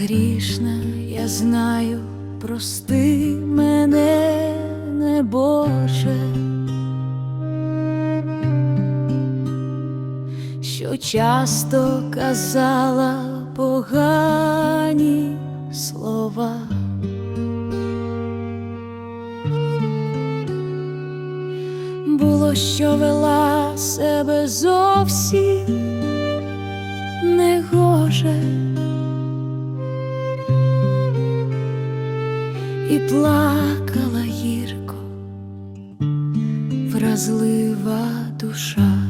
грішна, я знаю, прости мене, не Боже, що часто казала погані слова. Було, що вела себе зовсім негоже і плакала гірко, вразлива душа.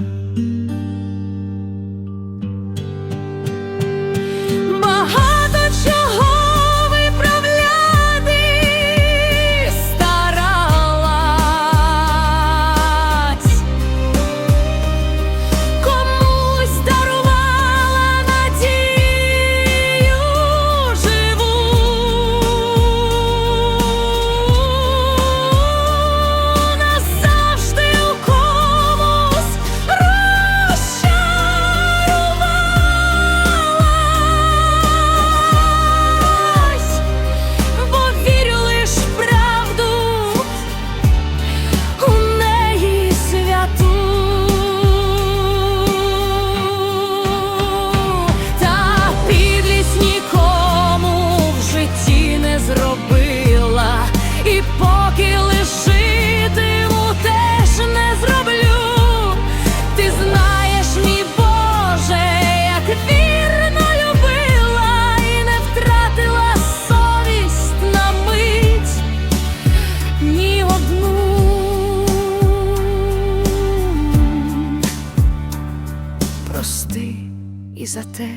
За те,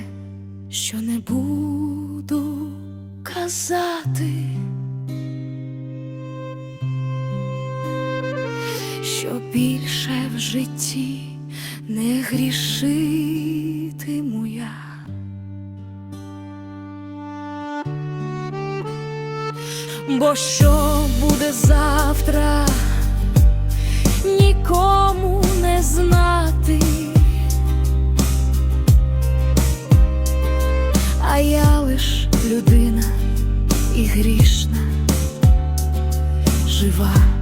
що не буду казати, що більше в житті не грішитиму я. Бо що буде завтра, нікому а я лиш людина і грішна, жива.